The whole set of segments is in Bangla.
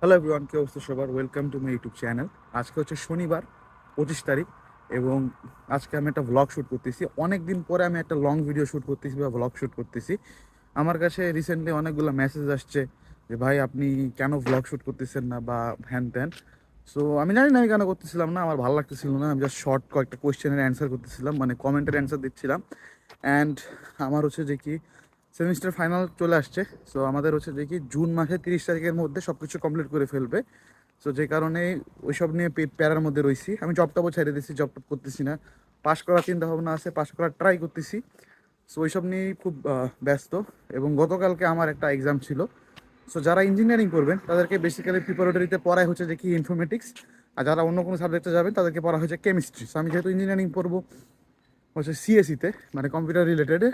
হ্যালো এভরিওয়ান কি অবস্থা সবার? Welcome to my YouTube channel আজকে হচ্ছে শনিবার, পঁচিশ তারিখ, এবং আজকে আমি একটা ভ্লগ শ্যুট করতেছি। অনেক দিন পরে আমি একটা লং ভিডিও শ্যুট করতেছি বা ভ্লগ শ্যুট করতেছি। আমার কাছে রিসেন্টলি অনেকগুলো মেসেজ আসছে যে, ভাই, আপনি কেন ভ্লগ শ্যুট করতেছেন না? বা হ্যান ত্যান। সো আমি জানি না আমি কেন করতেছিলাম না, আমার ভালো লাগতেছিল না। আমি জাস্ট শর্ট কয়েকটা কোয়েশ্চেনের অ্যান্সার করতেছিলাম মানে কমেন্টের অ্যান্সার দিচ্ছিলাম। অ্যান্ড আমার হচ্ছে যে কি সেমিস্টার ফাইনাল চলে আসছে। সো আমাদের হচ্ছে যে কি জুন মাসের তিরিশ তারিখের মধ্যে সব কিছু কমপ্লিট করে ফেলবে। সো যে কারণে ওইসব নিয়ে প্যারার মধ্যে রয়েছি আমি জবটাও ছেড়ে দিয়েছি জব টপ করতেছি না। পাশ করার চিন্তা ভাবনা আছে পাশ করার ট্রাই করতেছি। সো ওইসব নিয়েই খুব ব্যস্ত। এবং গতকালকে আমার একটা এক্সাম ছিল। সো যারা ইঞ্জিনিয়ারিং করবেন, তাদেরকে বেসিক্যালি প্রিপারেটরিতে পড়ায় হচ্ছে যে কি ইনফরমেটিক্স আর যারা অন্য কোনো সাবজেক্টে যাবেন, তাদেরকে পড়া হচ্ছে কেমিস্ট্রি সো আমি যেহেতু ইঞ্জিনিয়ারিং পড়ব হচ্ছে সিএসিতে মানে কম্পিউটার রিলেটেডে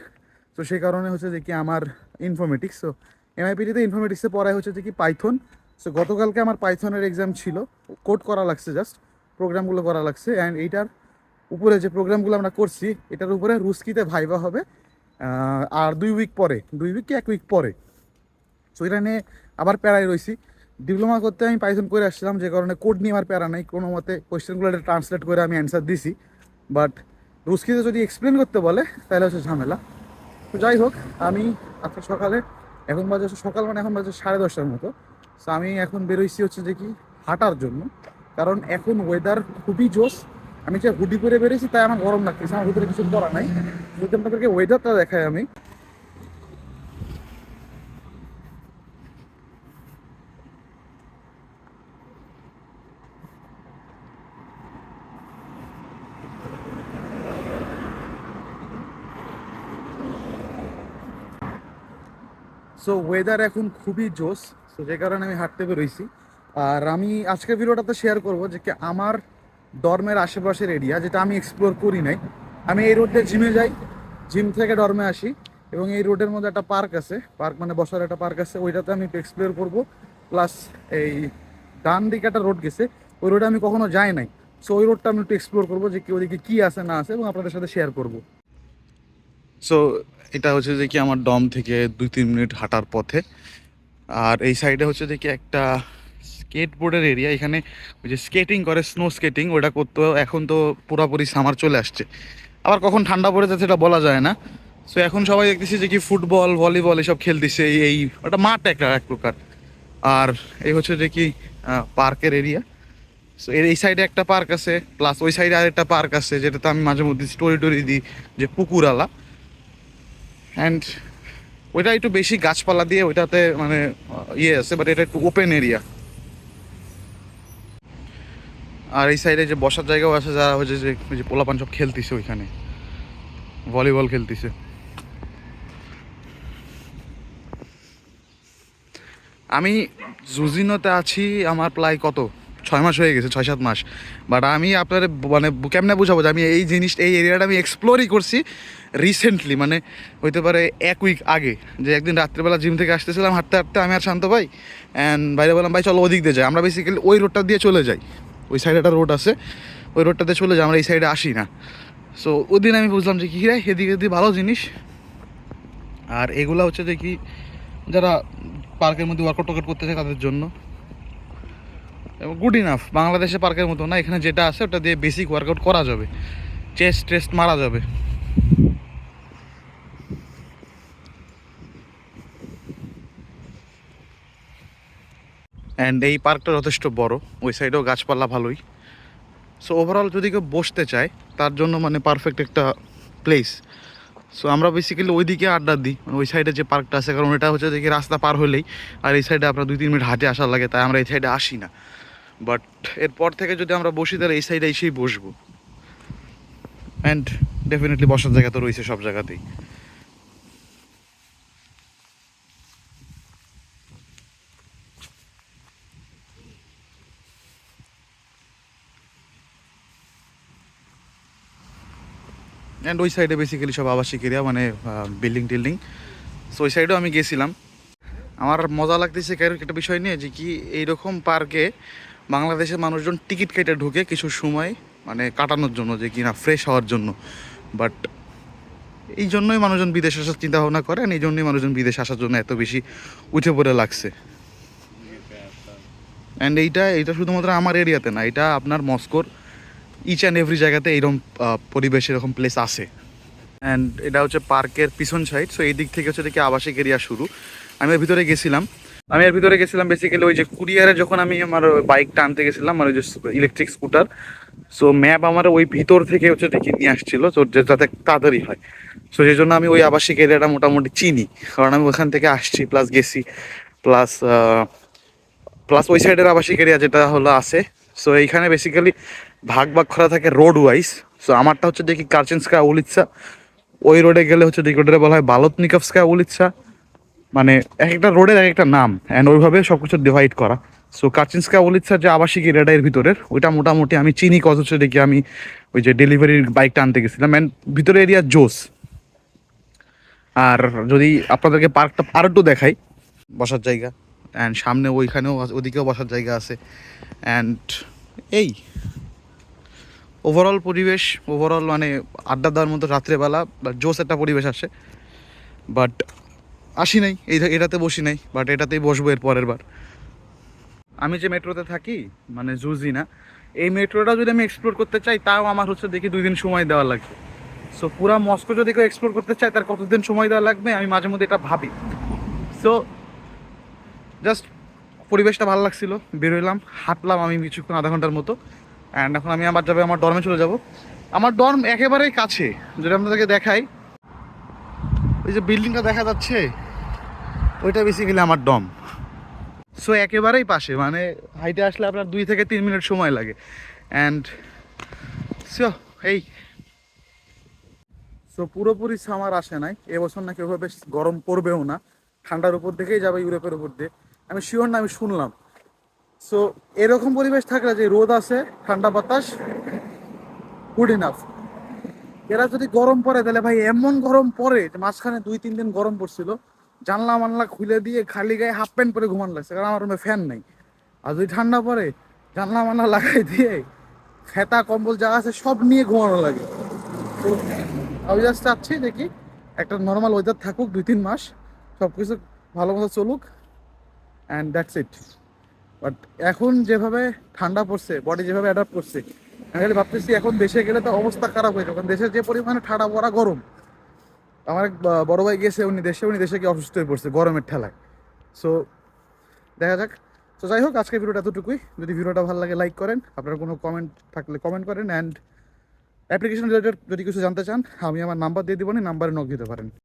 তো সেই কারণে হচ্ছে যে কি আমার ইনফরমেটিক্স সো এমআইপিটিতে ইনফরমেটিক্সে পড়ায় হচ্ছে যে কি পাইথন সো গতকালকে আমার পাইথনের এক্সাম ছিল কোড করা লাগছে জাস্ট প্রোগ্রামগুলো করা লাগছে অ্যান্ড এইটার উপরে যে প্রোগ্রামগুলো আমরা করছি, এটার উপরে রুস্কিতে ভাইবা হবে আর দুই উইক পরে, দুই উইক কি এক উইক পরে। সো এটা নিয়ে আবার প্যারায় রয়েছি ডিপ্লোমা করতে আমি পাইথন করে আসছিলাম, যে কারণে কোড নিয়ে আমার প্যারা নাই, কোনো মতে কোয়েশ্চেনগুলো এটা ট্রান্সলেট করে আমি অ্যান্সার দিছি। বাট রুস্কিতে যদি এক্সপ্লেন করতে বলে, তাহলে হচ্ছে ঝামেলা। তো যাই হোক, আমি আজকে সকালে, এখন বাজে সকাল মানে এখন বাজে সাড়ে দশটার মতো। তো আমি এখন বেরোইছি হচ্ছে যে কি, হাঁটার জন্য। কারণ এখন ওয়েদার খুবই জোশ। আমি যে হুডি পরে বেরিয়েছি তাই আমার গরম লাগতেছে, আমার ভিতরে কিছু করা নাই। যদি আপনাদেরকে ওয়েদারটা দেখায় আমি সো ওয়েদার এখন খুবই জোস সো যে কারণে আমি হাঁটতে বেরোইছি। আর আমি আজকের ভিডিওটাতে শেয়ার করব যে কি আমার ডর্মের আশেপাশের এরিয়া যেটা আমি এক্সপ্লোর করি নাই। আমি এই রোডে জিমে যাই জিম থেকে ডর্মে আসি, এবং এই রোডের মধ্যে একটা পার্ক আছে। পার্ক মানে বসার একটা পার্ক আছে, ওইটাতে আমি এক্সপ্লোর করব। প্লাস এই ডান দিকে একটা রোড গেছে, ওই রোডে আমি কখনো যাই নাই। সো ওই রোডটা আমি একটু এক্সপ্লোর করব যে কি ওদিকে কী আছে, না আছে, এবং আপনাদের সাথে শেয়ার করব। সো এটা হচ্ছে যে কি আমার ডম থেকে দুই, তিন মিনিট হাঁটার পথে। আর এই সাইডে হচ্ছে যে কি একটা স্কেটবোর্ডের এরিয়া এখানে ওই যে স্কেটিং করে স্নো স্কেটিং ওটা করতেও এখন তো পুরোপুরি সামার চলে আসছে। আবার কখন ঠান্ডা পড়ে যাচ্ছে সেটা বলা যায় না। সো এখন সবাই দেখতেছি যে কি ফুটবল, ভলিবল এসব খেলতেছে এই ওটা মাঠ একটা, এক প্রকার। আর এই হচ্ছে যে কি পার্কের এরিয়া সো এর, এই সাইডে একটা পার্ক আছে প্লাস ওই সাইডে আরেকটা পার্ক আছে, যেটাতে আমি মাঝে মধ্যে স্টোরি টোরি দিই যে পুকুরালা অ্যান্ড ওইটা একটু বেশি গাছপালা দিয়ে ওইটাতে মানে ইয়ে আছে বাট এটা একটু ওপেন এরিয়া আর এই সাইডে যে বসার জায়গাও আছে, যারা হচ্ছে যে, ওই যে পোলাপান সব খেলতেছে ওইখানে। ভলিবল খেলতেছে। আমি জুজিনোতে আছি, আমার প্রায় কত? ছয় মাস হয়ে গেছে, ছয় সাত মাস। বাট আমি আপনার মানে কেমনে বোঝাবো যে আমি এই জিনিস, এই এরিয়াটা আমি এক্সপ্লোরই করছি রিসেন্টলি মানে হইতে পারে এক উইক আগে। যে একদিন রাত্রেবেলা জিম থেকে আসতেছিলাম, হাঁটতে হাঁটতে আমি আর শান্ত ভাই। অ্যান্ড বাইরে বললাম, ভাই, চলো ওদিক দিয়ে যাই। আমরা বেসিক্যালি ওই রোডটা দিয়ে চলে যাই। ওই সাইডে একটা রোড আছে। ওই রোডটাতে চলে যাই, আমরা এই সাইডে আসি না। সো ওই দিন আমি বুঝলাম যে কী রে, এদিকে এদিকে ভালো জিনিস। আর এগুলা হচ্ছে যে কি, যারা পার্কের মধ্যে ওয়ার্কআউট টোয়ার্কআউট করতে চায় তাদের জন্য। গুড ইনাফ বাংলাদেশে পার্কের মতো না, এখানে যেটা আছে ওটা দিয়ে বেসিক ওয়ার্কআউট করা যাবে। চেস্ট টেস্ট মারা যাবে। অ্যান্ড এই পার্কটা যথেষ্ট বড়, ওই সাইডেও গাছপালা ভালোই। সো ওভারঅল যদি কেউ বসতে চায়, তার জন্য মানে পারফেক্ট একটা প্লেস সো আমরা বেসিক্যালি ওই দিকে আড্ডা দিই মানে ওই সাইডে যে পার্কটা আছে, কারণ এটা হচ্ছে দেখি রাস্তা পার হলেই, আর এই সাইডে আপনার দুই তিন মিনিট হাঁটে আসার লাগে, তাই আমরা এই সাইডে আসি না। বাট এরপর থেকে যদি আমরা বসি, তাহলে এই সাইডে এসেই বসবো। অ্যান্ড ডেফিনেটলি বসার জায়গা তো রয়েছে সব জায়গাতেই। অ্যান্ড ওই সাইডে বেসিক্যালি সব আবাসিক এরিয়া মানে বিল্ডিং টিল্ডিং। সো ওই সাইডেও আমি গেছিলাম। আমার মজা লাগতেছে কারণ একটা বিষয় নিয়ে যে কি এইরকম পার্কে বাংলাদেশের মানুষজন টিকিট কেটে ঢুকে কিছু সময় মানে কাটানোর জন্য যে কিনা ফ্রেশ হওয়ার জন্য। বাট এই জন্যই মানুষজন বিদেশ আসার চিন্তা ভাবনা করে এই জন্যই মানুষজন বিদেশ আসার জন্য এত বেশি উঠে পড়ে লাগছে। অ্যান্ড এইটা এইটা শুধুমাত্র আমার এরিয়াতে না, এটা আপনার মস্কোর ইচ অ্যান্ড এভরি জায়গাতে এইরকম পরিবেশ এরকম প্লেস আছে। অ্যান্ড এটা হচ্ছে পার্কের পিছন সাইড সো এই দিক থেকে হচ্ছে দেখি আবাসিক এরিয়া শুরু। আমি ভিতরে গেছিলাম। আমি এর ভিতরে গেছিলাম বেসিক্যালি ওই যে কুরিয়ারে যখন আমি আমার বাইকটা আনতে গেছিলাম মানে ওই যে ইলেকট্রিক স্কুটার সো ম্যাপ আমার ওই ভিতর থেকে হচ্ছে দেখি নিয়ে আসছিল তো যাতে তাড়াতাড়ি হয়। সো সেই জন্য আমি ওই আবাসিক এরিয়াটা মোটামুটি চিনি, কারণ আমি ওখান থেকে আসছি প্লাস গেছি প্লাস প্লাস ওই সাইডের আবাসিক এরিয়া যেটা হলো আছে। সো এইখানে বেসিক্যালি ভাগ ভাগ করা থাকে রোড ওয়াইজ সো আমারটা হচ্ছে দেখি কার্চেন্সকা উলিৎসা, ওই রোডে গেলে হচ্ছে দেখি ওটারে বলা হয় বালতনিকভস্কা উলিৎসা। মানে এক একটা রোডের এক একটা নাম অ্যান্ড ওইভাবে সব কিছু ডিভাইড করা। সো কার্চিন্সকা উলিৎসার যে আবাসিক এরিয়াটা এর ভিতরের, ওইটা মোটামুটি আমি চিনি কত হচ্ছে দেখি আমি ওই যে ডেলিভারির বাইকটা আনতে গেছিলাম অ্যান্ড ভিতরে এরিয়া জোস। আর যদি আপনাদেরকে পার্কটা আর একটু দেখাই। বসার জায়গা অ্যান্ড সামনে ওইখানেও ওদিকেও বসার জায়গা আছে। অ্যান্ড এই ওভারঅল পরিবেশ ওভারঅল মানে আড্ডা দেওয়ার মতো রাত্রেবেলা জোস একটা পরিবেশ আসে বাট আসি নাই, এই এটাতে বসি নাই বাট এটাতেই বসবো এর পরের বার। আমি যে মেট্রোতে থাকি মানে জুজি না, এই মেট্রোটা যদি আমি এক্সপ্লোর করতে চাই, তাও আমার হচ্ছে দেখি দুই দিন সময় দেওয়া লাগবে। সো পুরা মস্কো যদি কেউ এক্সপ্লোর করতে চায়, তার কতদিন সময় দেওয়া লাগবে, আমি মাঝে মধ্যে এটা ভাবি। সো জাস্ট পরিবেশটা ভালো লাগছিল বেরোইলাম হাঁটলাম আমি কিছুক্ষণ আধা ঘণ্টার মতো অ্যান্ড এখন আমি আবার যাবে, আমার ডর্মে চলে যাব। আমার ডর্ম একেবারেই কাছে, যদি আপনাদেরকে দেখাই ওই যে বিল্ডিংটা দেখা যাচ্ছে, ওইটা বেসিক্যালি আমার ডম সো একেবারেই পাশে মানে হাইটে আসলে আপনার দুই থেকে তিন মিনিট সময় লাগে। অ্যান্ড সো এই। সো পুরোপুরি সামার আসে নাই, এবছর নাকি ওভাবে গরম পড়বেও না। ঠান্ডার উপর দিকেই যাবে ইউরোপের উপর দিয়ে। আমি শিওর না, আমি শুনলাম। সো এরকম পরিবেশ থাকলে যে রোদ আছে, ঠান্ডা বাতাস গুড ইনাফ এরা যদি গরম পড়ে তাহলে ভাই এমন গরম পড়ে মাঝখানে দুই, তিন দিন গরম পড়ছিল, জানলা মানলা খুলে দিয়ে খালি গায়ে হাফ প্যান্ট পরে ঘুমান লাগছে, কারণ আমার রুমে ফ্যান নেই। আর যদি ঠান্ডা পড়ে জানলা মানলা লাগাই দিয়ে খেতা কম্বল যা আছে সব নিয়ে ঘুমানো লাগে। আমি জাস্ট চাচ্ছি দেখি একটা নর্মাল ওয়েদার থাকুক দুই, তিন মাস সব কিছু ভালো মতো চলুক অ্যান্ড দ্যাটস ইট বাট এখন যেভাবে ঠান্ডা পড়ছে বডি যেভাবে অ্যাডাপ্ট করছে আমি ভাবতেছি এখন দেশে গেলে তো অবস্থা খারাপ হয়ে যাবে, কারণ দেশের যে পরিমাণে ঠান্ডা পড়া গরম, আমার এক বড় ভাই গেছে, উনি দেশে উনি দেশে গিয়ে অসুস্থ হয়ে পড়ছে গরমের ঠেলায়। সো দেখা যাক। তো যাই হোক আজকে ভিডিওটা এতটুকুই। যদি ভিডিওটা ভালো লাগে লাইক করেন। আপনার কোনো কমেন্ট থাকলে কমেন্ট করেন অ্যান্ড অ্যাপ্লিকেশন রিলেটেড যদি কিছু জানতে চান, আমি আমার নাম্বার দিয়ে দিব না নাম্বারে নক দিতে পারেন।